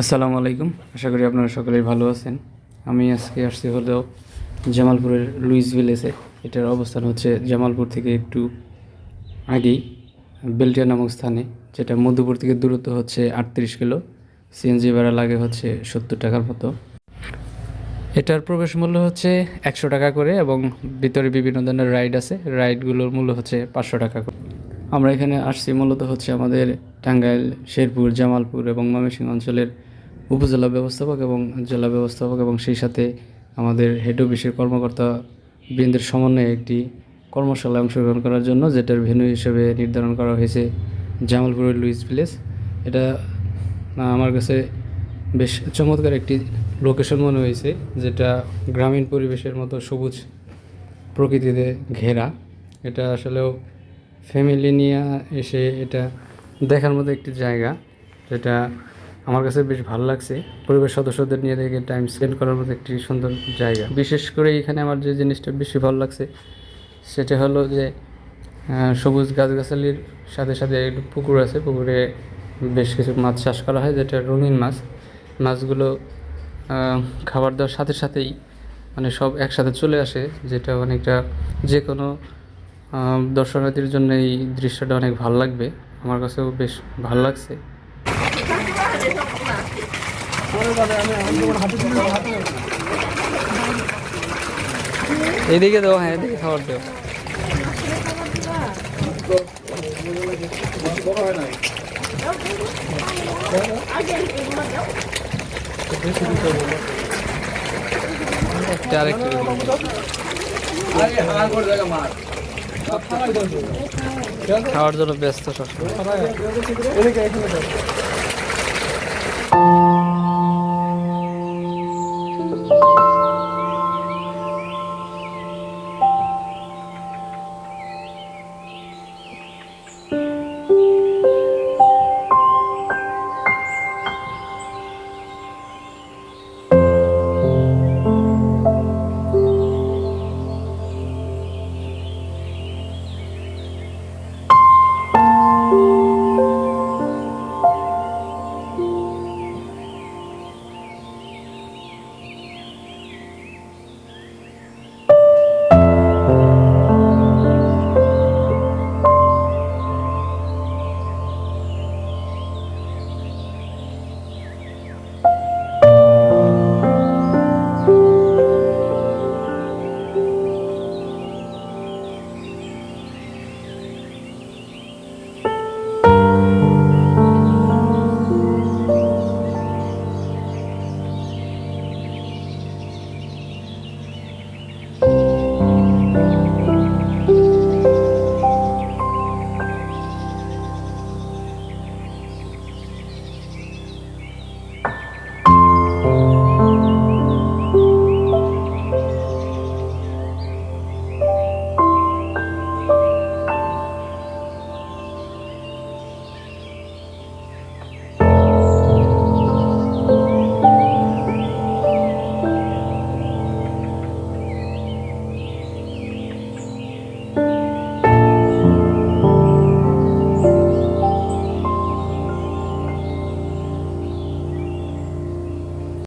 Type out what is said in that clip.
আসসালামু আলাইকুম। আশা করি আপনারা সকলেই ভালো আছেন। আমি আজকে আসছি হলো জামালপুরের লুইস ভিলেজে। এটার অবস্থান হচ্ছে জামালপুর থেকে একটু আগেই বেলটিয়া নামক স্থানে, যেটা মধ্যপুর থেকে দূরত্ব হচ্ছে আটত্রিশ কিলো। সিএনজি ভাড়া লাগে হচ্ছে সত্তর টাকার মতো। এটার প্রবেশ মূল্য হচ্ছে একশো টাকা করে এবং ভিতরে বিভিন্ন ধরনের রাইড আছে। রাইডগুলোর মূল্য হচ্ছে পাঁচশো টাকা করে। আমরা এখানে আসছি মূলত হচ্ছে আমাদের টাঙ্গাইল, শেরপুর, জামালপুর এবং ময়মনসিংহ অঞ্চলের উপজেলা ব্যবস্থাপক এবং জেলা ব্যবস্থাপক এবং সেই সাথে আমাদের হেড অফিসের কর্মকর্তা বৃন্দের সমন্বয়ে একটি কর্মশালায় অংশগ্রহণ করার জন্য, যেটার ভেন্যু হিসেবে নির্ধারণ করা হয়েছে জামালপুরের লুইস ভিলেজ। এটা আমার কাছে বেশ চমৎকার একটি লোকেশন মনে হয়েছে, যেটা গ্রামীণ পরিবেশের মতো সবুজ প্রকৃতিতে ঘেরা। এটা আসলেও ফ্যামিলি নিয়ে এসে এটা দেখার মতো একটি জায়গা, যেটা আমার কাছে বেশ ভালো লাগছে। পরিবার সদস্যদের নিয়ে দেখে টাইম স্পেন্ড করার মতো একটি সুন্দর জায়গা। বিশেষ করে এখানে আমার যে জিনিসটা বেশি ভালো লাগছে, সেটা হলো যে সবুজ গাছগাছালির সাথে সাথে একটু পুকুর আছে, পুকুরে বেশ কিছু মাছ চাষ করা হয়, যেটা রঙিন মাছ। মাছগুলো খাবার দেওয়ার সাথে সাথেই মানে সব একসাথে চলে আসে, যেটা অনেকটা যে কোনো দর্শনার্থীর জন্য এই দৃশ্যটা অনেক ভালো লাগবে। আমার কাছেও বেশ ভালো লাগছে। এদিকে দেবো হ্যাঁ এদিকে খাবার আরেকটু খাওয়ার জন্য ব্যস্ত সব